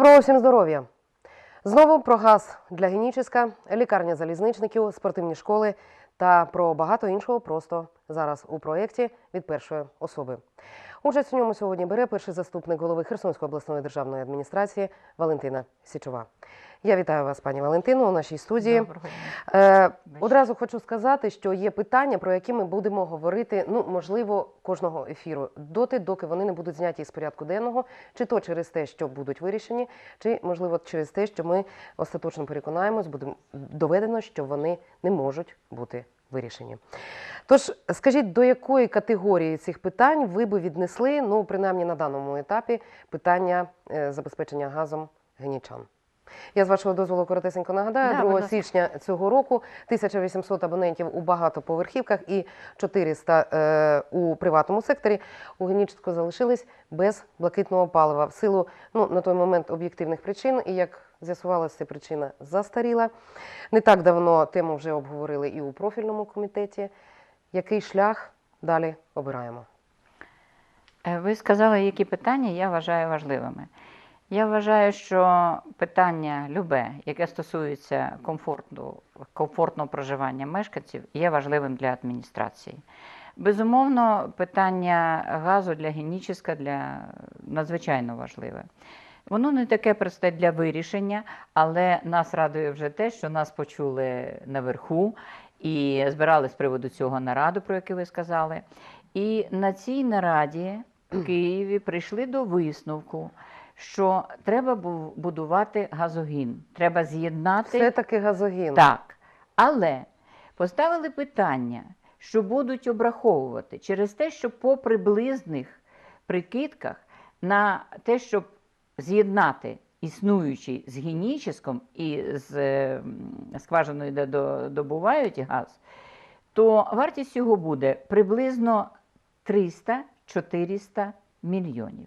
Доброго всім здоров'я! Знову про газ для Геніческа, лікарня залізничників, спортивні школи та про багато іншого просто зараз у проєкті від першої особи. Участь у ньому сьогодні бере перший заступник голови Херсонської обласної державної адміністрації Валентина Січова. Я вітаю вас, пані Валентино, у нашій студії. Доброго. Е, одразу хочу сказати, що є питання, про які ми будемо говорити, ну можливо, кожного ефіру, доти, доки вони не будуть зняті із порядку денного, чи то через те, що будуть вирішені, чи можливо через те, що ми остаточно переконаємось, буде доведено, що вони не можуть бути вирішені. Тож скажіть, до якої категорії цих питань ви би віднесли, ну принаймні на даному етапі, питання е, забезпечення газом генічан? Я з вашого дозволу коротесенько нагадаю, Да, 2 будь січня цього року 1800 абонентів у багатоповерхівках і 400 е, у приватному секторі у Генічеську залишились без блакитного палива в силу ну, на той момент об'єктивних причин. І як з'ясувалося, причина застаріла. Не так давно тему вже обговорили і у профільному комітеті. Який шлях далі обираємо? Е, Ви сказали, які питання я вважаю важливими. Я вважаю, що питання любе, яке стосується комфорту, комфортного проживання мешканців, є важливим для адміністрації. Безумовно, питання газу для Геніческа для надзвичайно важливе. Воно не таке просте для вирішення, але нас радує вже те, що нас почули наверху і збирали з приводу цього нараду, про яку ви сказали. І на цій нараді в Києві прийшли до висновку, що треба будувати газогін, треба з'єднати Все таки газогін. так. Але поставили питання, що будуть обраховувати через те, що по приблизних прикидках на те, щоб з'єднати існуючий з геніческом і з е, скважиною, де до- добувають газ, то вартість його буде приблизно 300-400 мільйонів.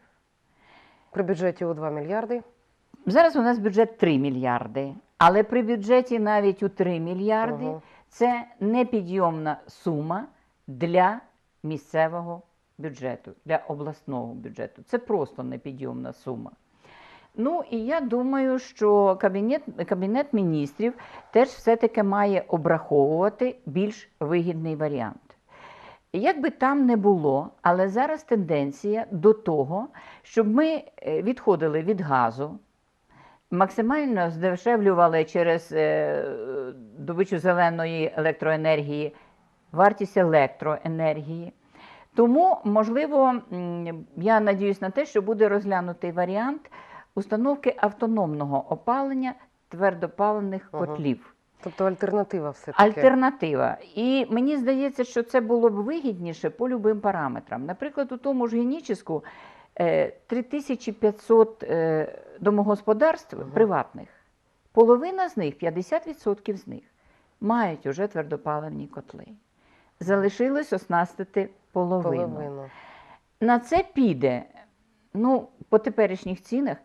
При бюджеті у 2 мільярди. Зараз у нас бюджет 3 мільярди, але при бюджеті навіть у 3 мільярди Ага. це непідйомна сума для місцевого бюджету, для обласного бюджету. Це просто непідйомна сума. Ну і я думаю, що кабінет, кабінет міністрів теж все-таки має обраховувати більш вигідний варіант. Як би там не було, але зараз тенденція до того, щоб ми е, відходили від газу, максимально здешевлювали через е, добичу зеленої електроенергії вартість електроенергії. Тому, можливо, я надіюсь на те, що буде розглянутий варіант установки автономного опалення твердопаливних Ага. котлів. Тобто альтернатива все таки. Альтернатива. І мені здається, що це було б вигідніше по любим параметрам. Наприклад, у тому ж Геніческу е, 3500 е, домогосподарств Мгм. приватних. Половина з них, 50% з них, мають уже твердопаливні котли. Залишилось оснастити половину. Половину. На це піде, ну, по теперішніх цінах,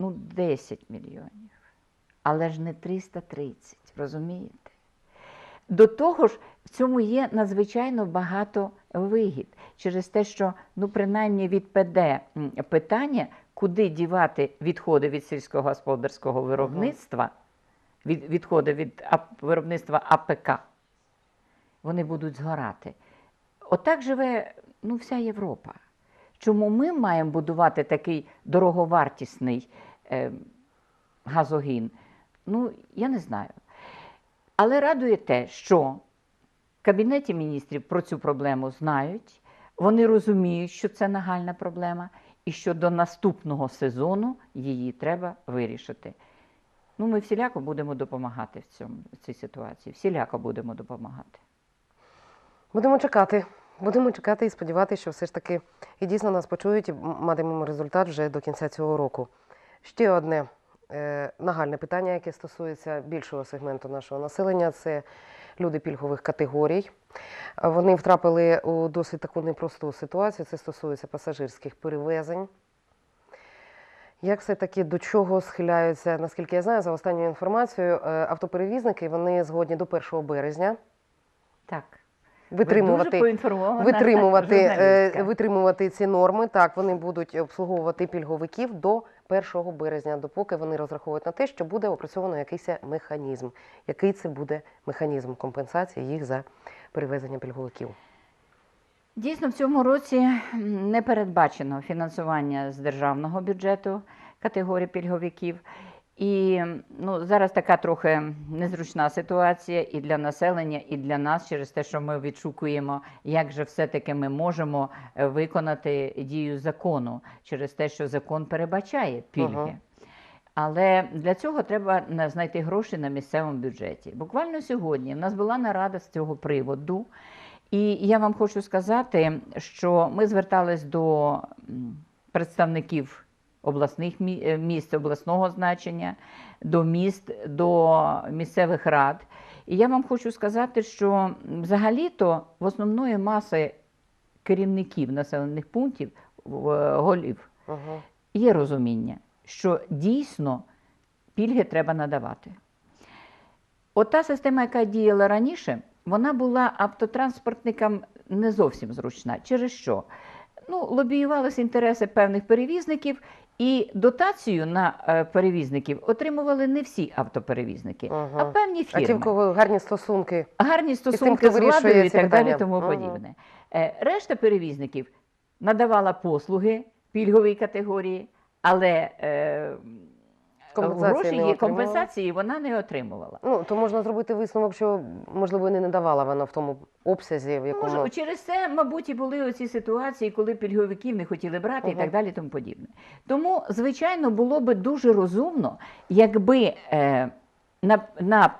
ну, 10 мільйонів. Але ж не 330, розумієте? До того ж, в цьому є надзвичайно багато вигід через те, що ну, принаймні відпаде м, питання, куди дівати відходи від сільськогосподарського виробництва, від, відходи від виробництва АПК. Вони будуть згорати. Отак живе ну, вся Європа. Чому ми маємо будувати такий дороговартісний газогін? Ну, я не знаю. Але радує те, що в Кабінеті міністрів про цю проблему знають, вони розуміють, що це нагальна проблема, і що до наступного сезону її треба вирішити. Ну, ми всіляко будемо допомагати в, цьому, в цій ситуації. Всіляко будемо допомагати. Будемо чекати. Будемо чекати і сподіватися, що все ж таки і дійсно нас почують і матимемо результат вже до кінця цього року. Ще одне е, нагальне питання, яке стосується більшого сегменту нашого населення, це люди пільгових категорій. Вони втрапили у досить таку непросту ситуацію. Це стосується пасажирських перевезень. Як все-таки до чого схиляються, наскільки я знаю, за останньою інформацією, е, автоперевізники вони згодні до 1 березня Так. витримувати, витримувати, е, витримувати ці норми. Так, вони будуть обслуговувати пільговиків до 1 березня, допоки вони розраховують на те, що буде опрацьовано якийсь механізм. Який це буде механізм компенсації їх за перевезення пільговиків? Дійсно, в цьому році не передбачено фінансування з державного бюджету категорії пільговиків. І ну, зараз така трохи незручна ситуація і для населення, і для нас через те, що ми відшукуємо, як же все-таки ми можемо е, виконати дію закону через те, що закон передбачає пільги. Ага. Але для цього треба знайти гроші на місцевому бюджеті. Буквально сьогодні в нас була нарада з цього приводу. І я вам хочу сказати, що ми звертались до представників обласних е, міст обласного значення, до міст, до місцевих рад. І я вам хочу сказати, що взагалі-то в основної маси керівників населених пунктів, е, голів, є розуміння, що дійсно пільги треба надавати. От та система, яка діяла раніше, вона була автотранспортникам не зовсім зручна. Через що? Ну, лобіювалися інтереси певних перевізників, і дотацію на е, перевізників отримували не всі автоперевізники, а Ага. певні А фірми ті, в кого гарні стосунки, гарні стосунки стосунки з владою і так далі, тому Мгм. подібне. Е, Решта перевізників надавала послуги пільгової категорії, але е, Компенсації гроші не отримувала? компенсації вона не отримувала. ну то можна зробити висновок, що можливо і не надавала вона в тому обсязі, в якому Може, через це, мабуть, і були оці ситуації, коли пільговиків не хотіли брати і так далі, тому подібне. Тому, звичайно, було би дуже розумно, якби е, на, на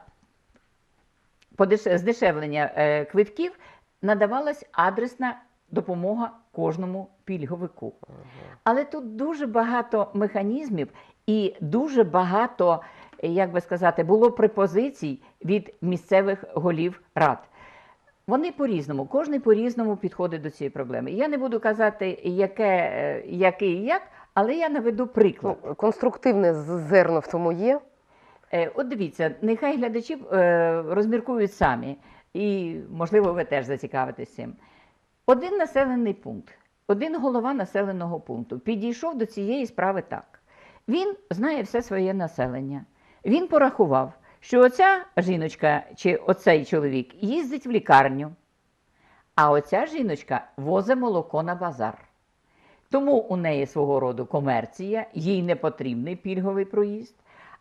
подеш- здешевлення е, квитків надавалась адресна допомога кожному пільговику. Але тут дуже багато механізмів і дуже багато, як би сказати, було препозицій від місцевих голів рад. Вони по-різному, кожен по-різному підходить до цієї проблеми. Я не буду казати, яке, е, який і як, але я наведу приклад. ну, конструктивне зерно в тому є. Е, От дивіться, нехай глядачі е, розміркують самі, і, можливо, ви теж зацікавитесь цим. Один населений пункт, один голова населеного пункту підійшов до цієї справи так. Він знає все своє населення. Він порахував, що оця жіночка чи оцей чоловік їздить в лікарню, а оця жіночка возить молоко на базар. Тому у неї свого роду комерція, їй не потрібний пільговий проїзд.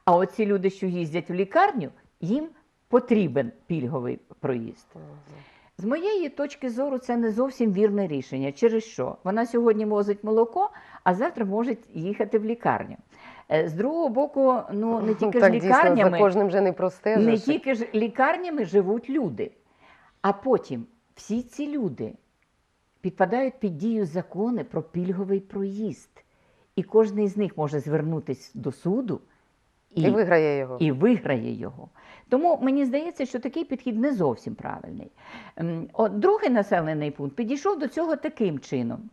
А оці люди, що їздять в лікарню, їм потрібен пільговий проїзд. З моєї точки зору, це не зовсім вірне рішення. Через що? Вона сьогодні возить молоко, а завтра може їхати в лікарню. Е, З другого боку, ну не тільки так ж дійсно за лікарнями, кожним же не простежиш. не тільки ж лікарнями живуть люди. А потім всі ці люди підпадають під дію закони про пільговий проїзд. І кожен з них може звернутися до суду і виграє його. і виграє його. Тому мені здається, що такий підхід не зовсім правильний. Ем, От другий населений пункт підійшов до цього таким чином.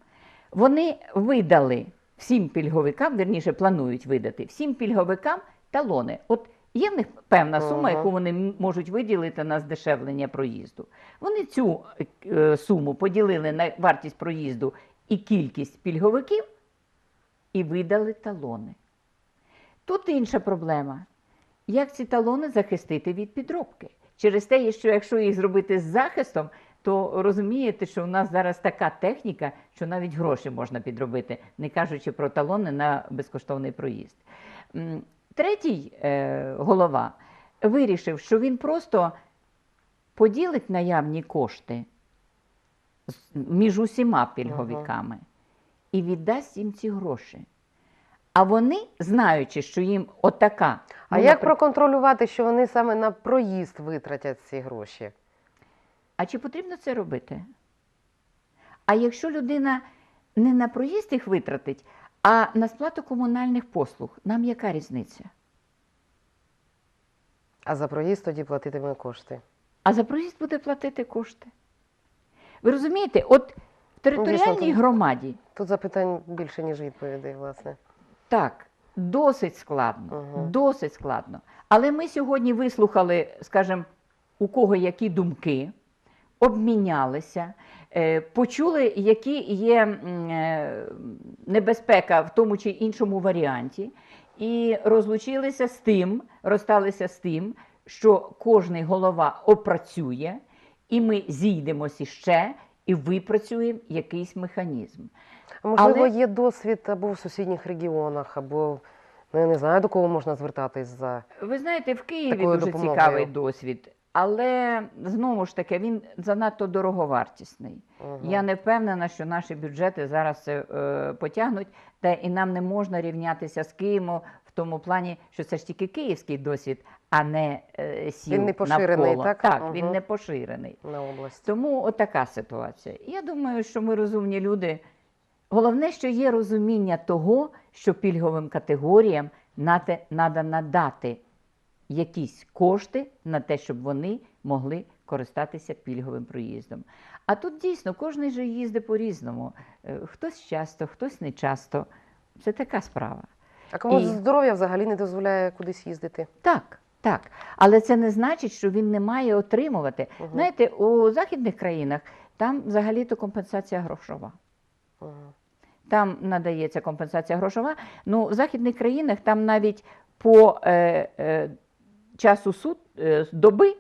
Вони видали всім пільговикам, верніше планують видати всім пільговикам талони. От є в них певна сума, яку вони можуть виділити на здешевлення проїзду. Вони цю е, суму поділили на вартість проїзду і кількість пільговиків і видали талони. Тут інша проблема. Як ці талони захистити від підробки? Через те, що якщо їх зробити з захистом, то розумієте, що у нас зараз така техніка, що навіть гроші можна підробити, не кажучи про талони на безкоштовний проїзд. Третій е, голова вирішив, що він просто поділить наявні кошти між усіма пільговиками і віддасть їм ці гроші. А вони, знаючи, що їм отака. А ну, як наприк- проконтролювати, що вони саме на проїзд витратять ці гроші? А чи потрібно це робити? А якщо людина не на проїзд їх витратить, а на сплату комунальних послуг, нам яка різниця? А за проїзд тоді платитиме кошти. А за проїзд буде платити кошти. Ви розумієте, от в територіальній тут- громаді Тут запитань більше, ніж відповідей, власне. Так, досить складно, Ага. досить складно. Але ми сьогодні вислухали, скажімо, у кого які думки, обмінялися. е, почули, які є е, небезпека в тому чи іншому варіанті, і розлучилися з тим, розсталися з тим, що кожний голова опрацює, і ми зійдемося ще і випрацюємо якийсь механізм. А можливо, Але- є досвід або в сусідніх регіонах, або ну, я не знаю, до кого можна звертатись за. Ви знаєте, в Києві Такою дуже допомогою. цікавий досвід, але знову ж таки він занадто дороговартісний. Мгм. Я не впевнена, що наші бюджети зараз це е, потягнуть, та і нам не можна рівнятися з Києвом в тому плані, що це ж тільки київський досвід, а не е, сіл Він не поширений, навколо. так? Так, Мгм. він не поширений. на область. Тому отака ситуація. Я думаю, що ми розумні люди. Головне, що є розуміння того, що пільговим категоріям треба надати якісь кошти на те, щоб вони могли користатися пільговим проїздом. А тут дійсно кожен же їздить по-різному. Е, Хтось часто, хтось не часто. Це така справа. А кому І- здоров'я взагалі не дозволяє кудись їздити? Так, так. Але це не значить, що він не має отримувати. Мгм. Знаєте, у західних країнах там взагалі-то компенсація грошова. Мгм. Там надається компенсація грошова. Ну, в західних країнах там навіть по е, е, часу суд, е, доби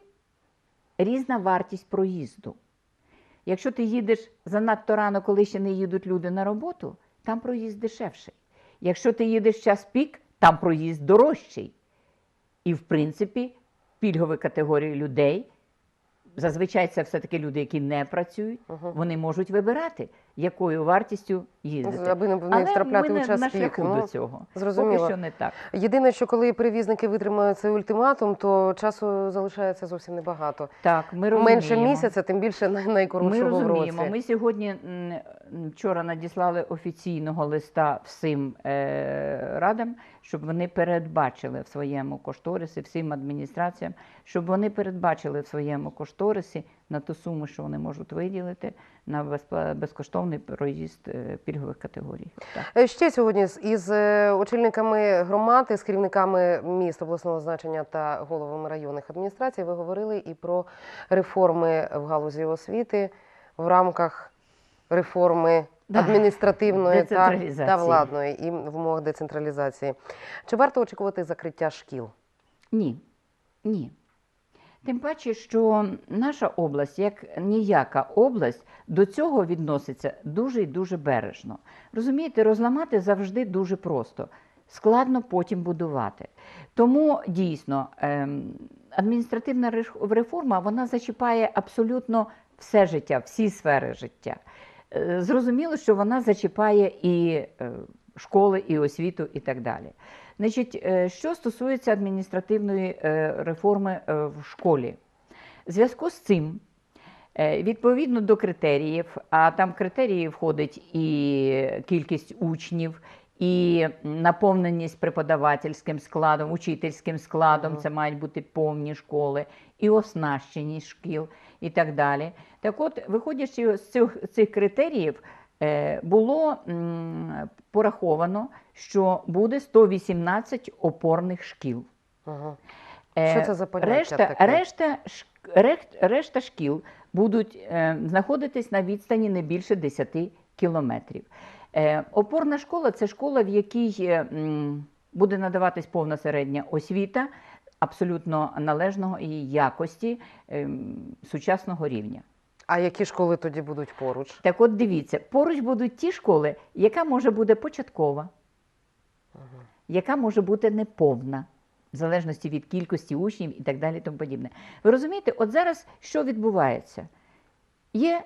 різна вартість проїзду. Якщо ти їдеш занадто рано, коли ще не їдуть люди на роботу, там проїзд дешевший. Якщо ти їдеш в час пік, там проїзд дорожчий. І, в принципі, пільгові категорії людей, зазвичай це все-таки люди, які не працюють, вони можуть вибирати, якою вартістю їздити. Аби не, Але втрапляти ми у час на шляху Ну, до цього. зрозуміло. Поки що не так. Єдине, що коли перевізники витримають цей ультиматум, то часу залишається зовсім небагато. Так, ми розуміємо. Менше місяця, тим більше най- Ми найкоротшого в розуміємо. році. Ми сьогодні вчора надіслали офіційного листа всім е, радам, щоб вони передбачили в своєму кошторисі, всім адміністраціям, щоб вони передбачили в своєму кошторисі на ту суму, що вони можуть виділити на безкоштовний проїзд е, пільгових категорій. Так. Е, Ще сьогодні із е, очільниками громад, з керівниками міст обласного значення та головами районних адміністрацій ви говорили і про реформи в галузі освіти в рамках реформи Да. адміністративної та, та владної і в умовах децентралізації. Чи варто очікувати закриття шкіл? Ні, ні. Тим паче, що наша область, як ніяка область, до цього відноситься дуже і дуже бережно. Розумієте, розламати завжди дуже просто, складно потім будувати. Тому дійсно ем, адміністративна реформа вона зачіпає абсолютно все життя, всі сфери життя. Е, Зрозуміло, що вона зачіпає і е, школи, і освіту, і так далі. Значить, е, що стосується адміністративної е, реформи е, в школі, в зв'язку з цим, відповідно до критеріїв, а там критерії входить і кількість учнів, і наповненість преподавательським складом, учительським складом, це мають бути повні школи, і оснащеність шкіл, і так далі. Так от, виходячи з цих, цих критеріїв, було пораховано, що буде 118 опорних шкіл. Угу. Е, Що це за поняття решта, таке? решта, решт- решта шкіл будуть е, знаходитись на відстані не більше 10 кілометрів. Е, опорна школа це школа, в якій е, буде надаватись повна середня освіта абсолютно належного і якості ем, сучасного рівня. А які школи тоді будуть поруч? Так от дивіться, поруч будуть ті школи, яка може бути початкова, яка може бути неповна, в залежності від кількості учнів і так далі. Тому подібне. Ви розумієте, от зараз що відбувається? Є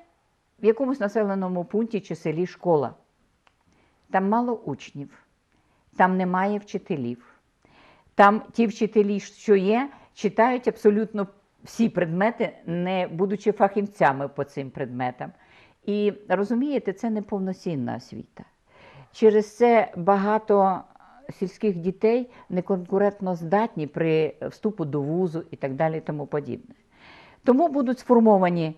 в якомусь населеному пункті чи селі школа, там мало учнів, там немає вчителів. Там ті вчителі, що є, читають абсолютно всі предмети, не будучи фахівцями по цим предметам. І розумієте, це не повноцінна освіта. Через це багато сільських дітей неконкурентно здатні при вступу до вузу і так далі, і тому подібне. Тому будуть сформовані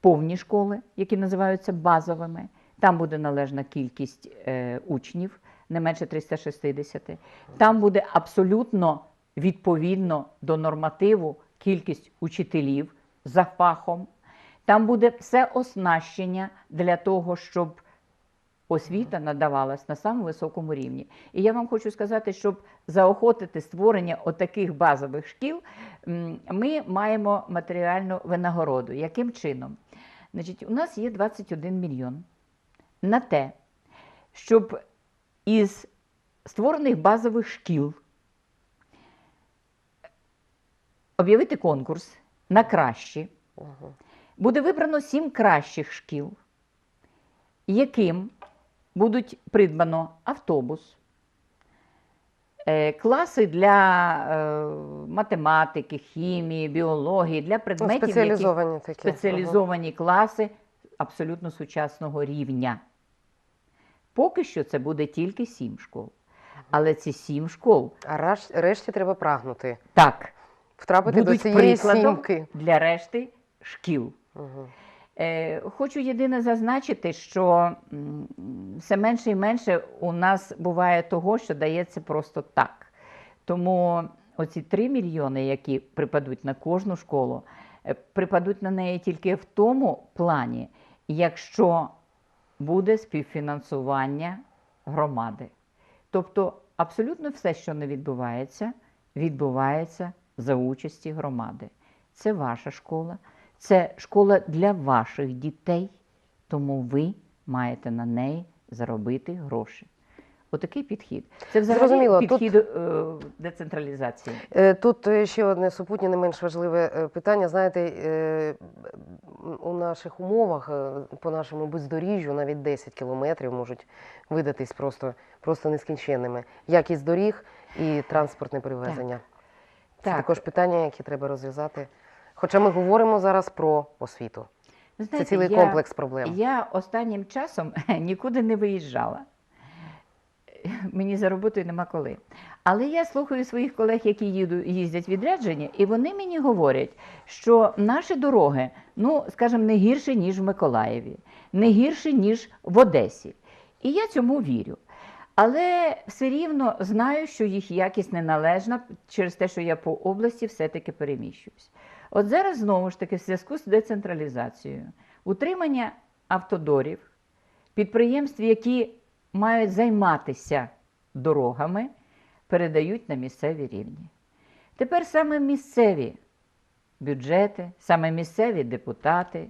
повні школи, які називаються базовими. Там буде належна кількість е, учнів, не менше 360. Там буде абсолютно відповідно до нормативу кількість учителів за фахом. Там буде все оснащення для того, щоб освіта надавалась на самому високому рівні. І я вам хочу сказати, щоб заохотити створення отаких базових шкіл, ми маємо матеріальну винагороду. Яким чином? Значить, у нас є 21 мільйон на те, щоб із створених базових шкіл об'явити конкурс на кращі. Мгм. Буде вибрано сім кращих шкіл, яким будуть придбано автобус, е, класи для е, математики, хімії, біології, для предметів, які спеціалізовані такі. спеціалізовані класи абсолютно сучасного рівня. Поки що це буде тільки сім школ. Але ці сім школ А решті треба прагнути. так Втрапити до будуть цієї сімки. для решти шкіл. Е, Хочу єдине зазначити, що все менше і менше у нас буває того, що дається просто так. Тому оці 3 мільйони, які припадуть на кожну школу, е, припадуть на неї тільки в тому плані, якщо буде співфінансування громади. Тобто абсолютно все, що не відбувається, відбувається за участі громади. Це ваша школа, це школа для ваших дітей, тому ви маєте на неї заробити гроші. Отакий підхід. Це взагалі Зрозуміло, тут- підхід е, децентралізації. Е, Тут е, ще одне супутнє, не менш важливе е, питання. Знаєте, е, у наших умовах, е, по нашому бездоріжжю, навіть 10 кілометрів можуть видатись просто, просто нескінченними. Якість доріг і транспортне перевезення. Це Так. також питання, які треба розв'язати. Хоча ми говоримо зараз про освіту. Ви Це цілий я- комплекс проблем. Я останнім часом нікуди не виїжджала. Мені за роботою нема коли. Але я слухаю своїх колег, які їду, їздять відрядження, і вони мені говорять, що наші дороги, ну, скажімо, не гірші, ніж в Миколаєві, не гірші, ніж в Одесі. І я цьому вірю. Але все рівно знаю, що їх якість неналежна через те, що я по області все-таки переміщуюсь. От зараз знову ж таки, в зв'язку з децентралізацією, утримання автодорів, підприємств, які мають займатися дорогами, передають на місцеві рівні. Тепер саме місцеві бюджети, саме місцеві депутати,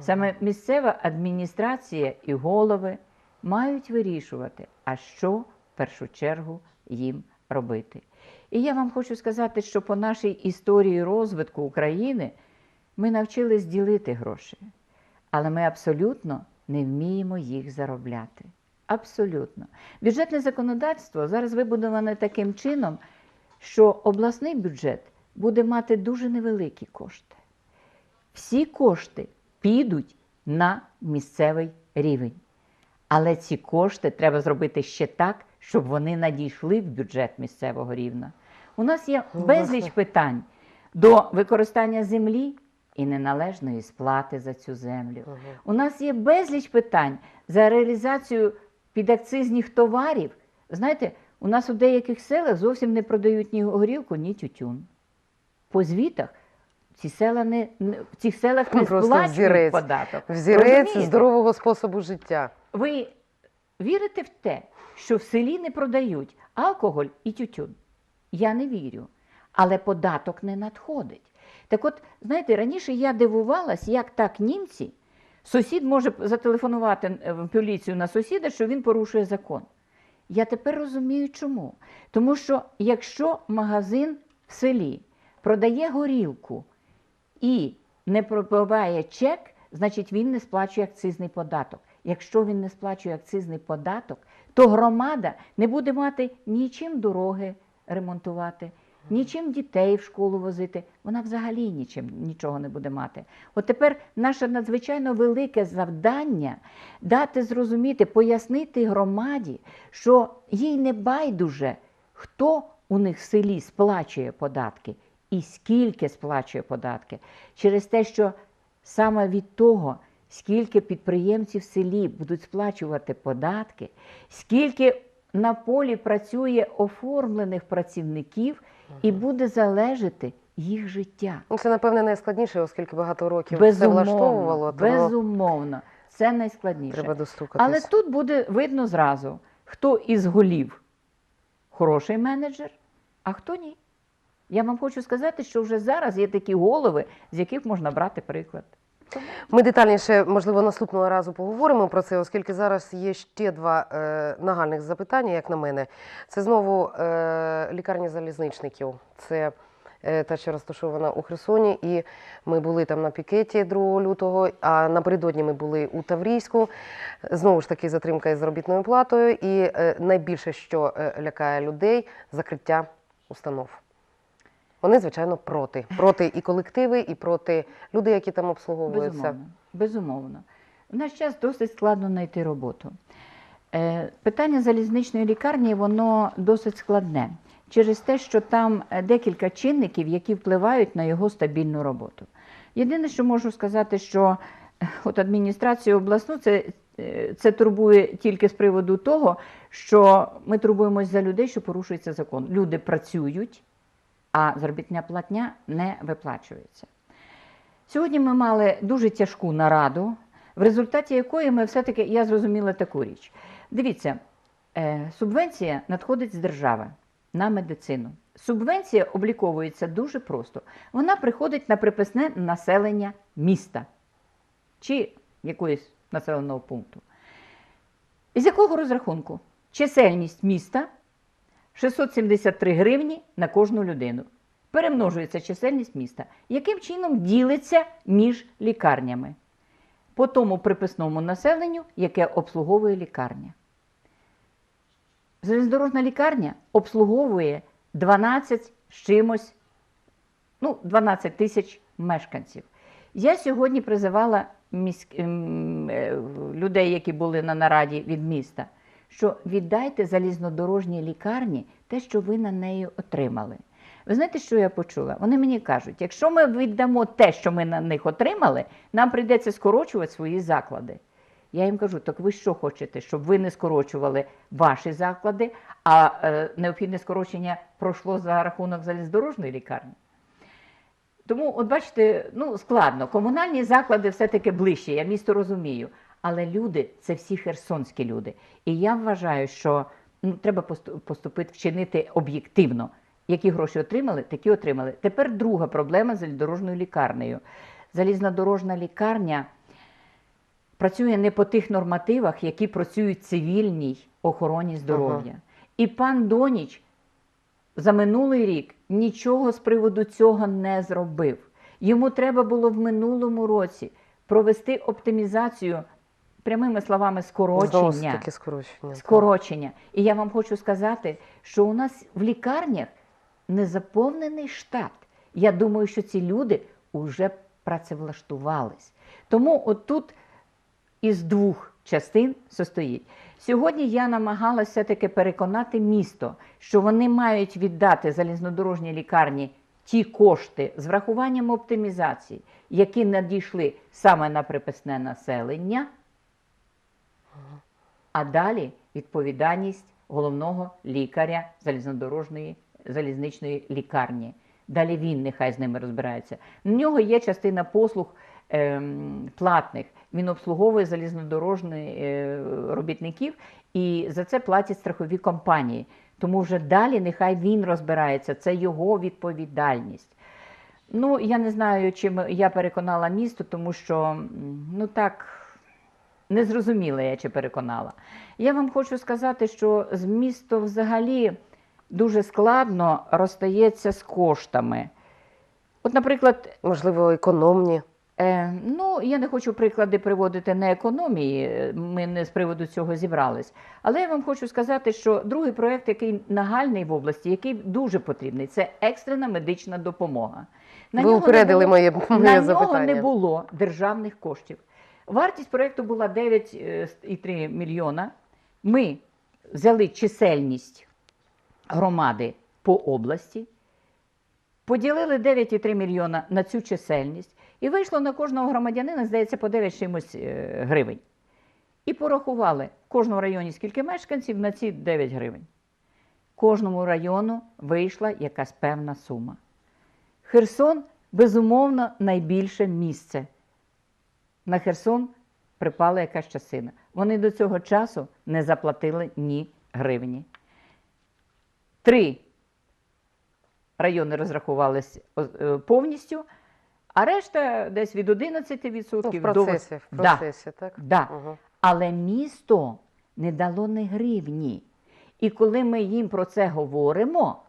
саме місцева адміністрація і голови мають вирішувати, а що в першу чергу їм робити. І я вам хочу сказати, що по нашій історії розвитку України ми навчились ділити гроші, але ми абсолютно не вміємо їх заробляти. Абсолютно. Бюджетне законодавство зараз вибудоване таким чином, що обласний бюджет буде мати дуже невеликі кошти. Всі кошти підуть на місцевий рівень. Але ці кошти треба зробити ще так, щоб вони надійшли в бюджет місцевого рівня. У нас є безліч питань до використання землі і неналежної сплати за цю землю. У нас є безліч питань за реалізацію підакцизних товарів. Знаєте, у нас у деяких селах зовсім не продають ні горілку, ні тютюн. По звітах ці села не, в цих селах не Просто сплачують взірець. податок. Взірець Розумієте? здорового способу життя. Ви вірите в те, що в селі не продають алкоголь і тютюн? Я не вірю. Але податок не надходить. Так от, знаєте, раніше я дивувалась, як так німці, сусід може зателефонувати е, в поліцію на сусіда, що він порушує закон. Я тепер розумію, чому. Тому що якщо магазин в селі продає горілку і не пробиває чек, значить він не сплачує акцизний податок. Якщо він не сплачує акцизний податок, то громада не буде мати нічим дороги ремонтувати, нічим дітей в школу возити. Вона взагалі нічим нічого не буде мати. От тепер наше надзвичайно велике завдання дати зрозуміти, пояснити громаді, що їй не байдуже, хто у них в селі сплачує податки і скільки сплачує податки, через те, що саме від того, скільки підприємців в селі будуть сплачувати податки, скільки на полі працює оформлених працівників, і буде залежати їх життя. Ну, це, напевне, найскладніше, оскільки багато років все Безумовно, влаштовувало, тому безумовно, це найскладніше. треба достукатись. Але тут буде видно зразу, хто із голів хороший менеджер, а хто ні. Я вам хочу сказати, що вже зараз є такі голови, з яких можна брати приклад. Ми детальніше, можливо, наступного разу поговоримо про це, оскільки зараз є ще два е, нагальних запитання, як на мене. Це знову е, лікарня залізничників. Це е, та, що розташована у Херсоні, і ми були там на пікеті 2 лютого, а напередодні ми були у Таврійську. Знову ж таки, затримка із заробітною платою. І е, найбільше, що е, лякає людей, закриття установ. Вони, звичайно, проти. Проти і колективи, і проти люди, які там обслуговуються. Безумовно. Безумовно. В наш час досить складно знайти роботу. Е, Питання залізничної лікарні воно досить складне через те, що там е, декілька чинників, які впливають на його стабільну роботу. Єдине, що можу сказати, що е, от адміністрацію обласну це, це турбує тільки з приводу того, що ми турбуємось за людей, що порушується закон. Люди працюють, а заробітня платня не виплачується. Сьогодні ми мали дуже тяжку нараду, в результаті якої ми все-таки я зрозуміла таку річ. Дивіться, е, субвенція надходить з держави на медицину. Субвенція обліковується дуже просто. Вона приходить на приписне населення міста чи якоїсь населеного пункту. З якого розрахунку? Чисельність міста 673 гривні на кожну людину. Перемножується чисельність міста. Яким чином ділиться між лікарнями? По тому приписному населенню, яке обслуговує лікарня. Залізнодорожна лікарня обслуговує 12 з чимось, ну, 12 тисяч мешканців. Я сьогодні призивала міськ... е, людей, які були на нараді від міста, що віддайте залізнодорожній лікарні те, що ви на неї отримали. Ви знаєте, що я почула? Вони мені кажуть, якщо ми віддамо те, що ми на них отримали, нам прийдеться скорочувати свої заклади. Я їм кажу, так ви що хочете, щоб ви не скорочували ваші заклади, а е, необхідне скорочення пройшло за рахунок залізнодорожної лікарні? Тому, от бачите, ну складно. Комунальні заклади все-таки ближче, я місто розумію. Але люди це всі херсонські люди. І я вважаю, що ну, треба посту- поступити, вчинити об'єктивно. Які гроші отримали, такі отримали. Тепер друга проблема з залізнодорожною лікарнею. Залізнодорожна лікарня працює не по тих нормативах, які працюють цивільній охороні здоров'я. І пан Доніч за минулий рік нічого з приводу цього не зробив. Йому треба було в минулому році провести оптимізацію, прямими словами, скорочення. скорочення. Скорочення. І я вам хочу сказати, що у нас в лікарнях незаповнений штат. Я думаю, що ці люди вже працевлаштувались. Тому отут із двох частин состоїть. Сьогодні я намагалася все-таки переконати місто, що вони мають віддати залізнодорожній лікарні ті кошти з врахуванням оптимізації, які надійшли саме на приписне населення, а далі відповідальність головного лікаря залізнодорожної залізничної лікарні. Далі він нехай з ними розбирається. В нього є частина послуг ем, платних. Він обслуговує залізнодорожних е, робітників і за це платять страхові компанії. Тому вже далі нехай він розбирається. Це його відповідальність. Ну, я не знаю, чим я переконала місто, тому що ну так не зрозуміла я чи переконала. Я вам хочу сказати, що з місто взагалі дуже складно розстається з коштами. От, наприклад, Можливо, економні. Е, ну, я не хочу приклади приводити на економії, ми не з приводу цього зібрались. Але я вам хочу сказати, що другий проєкт, який нагальний в області, який дуже потрібний, це екстрена медична допомога. Ви нього не упередили було- моє, моє на запитання. нього не було державних коштів. Вартість проєкту була 9,3 мільйона. Ми взяли чисельність громади по області, поділили 9,3 мільйона на цю чисельність, і вийшло на кожного громадянина, здається, по 9 чимось е, гривень. І порахували в кожному районі скільки мешканців на ці 9 гривень. Кожному району вийшла якась певна сума. Херсон, безумовно, найбільше місце. На Херсон припала якась частина. Вони до цього часу не заплатили ні гривні. Три райони розрахувалися е, повністю, а решта десь від 11% Ну, в до процесі, в Да. процесі, так? Да. Угу. Але місто не дало ні гривні. І коли ми їм про це говоримо,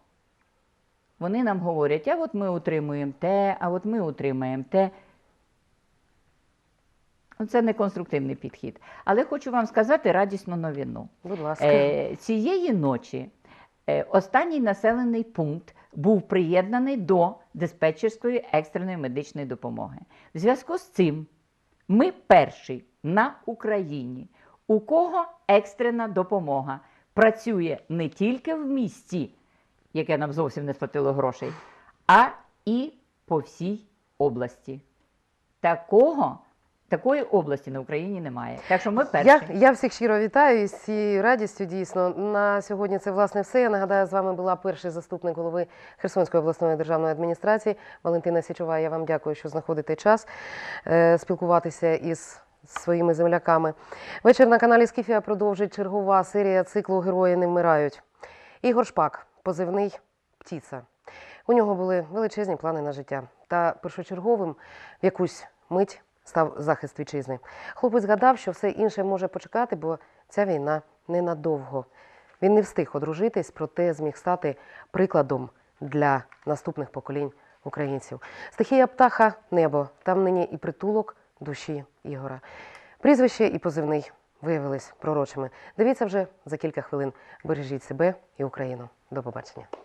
вони нам говорять, а от ми утримуємо те, а от ми утримаємо те. Ну, Це не конструктивний підхід. Але хочу вам сказати радісну новину. Будь ласка. Е, цієї ночі е, останній населений пункт був приєднаний до диспетчерської екстреної медичної допомоги. В зв'язку з цим ми перші на Україні, у кого екстрена допомога працює не тільки в місті, яке нам зовсім не сплатило грошей, а і по всій області. Такого, такої області на Україні немає. Так що ми перші. Я, я всіх щиро вітаю із цією радістю. Дійсно, на сьогодні це власне все. Я нагадаю, з вами була перший заступник голови Херсонської обласної державної адміністрації Валентина Січова. Я вам дякую, що знаходите час е, спілкуватися із своїми земляками. Вечір на каналі Скіфія продовжить чергова серія циклу Герої не вмирають. Ігор Шпак, позивний Птіца. У нього були величезні плани на життя. Та першочерговим в якусь мить став захист вітчизни. Хлопець згадав, що все інше може почекати, бо ця війна ненадовго. Він не встиг одружитись, проте зміг стати прикладом для наступних поколінь українців. Стихія птаха небо. Там нині і притулок душі Ігора. Прізвище і позивний виявились пророчими. Дивіться вже за кілька хвилин. Бережіть себе і Україну. До побачення.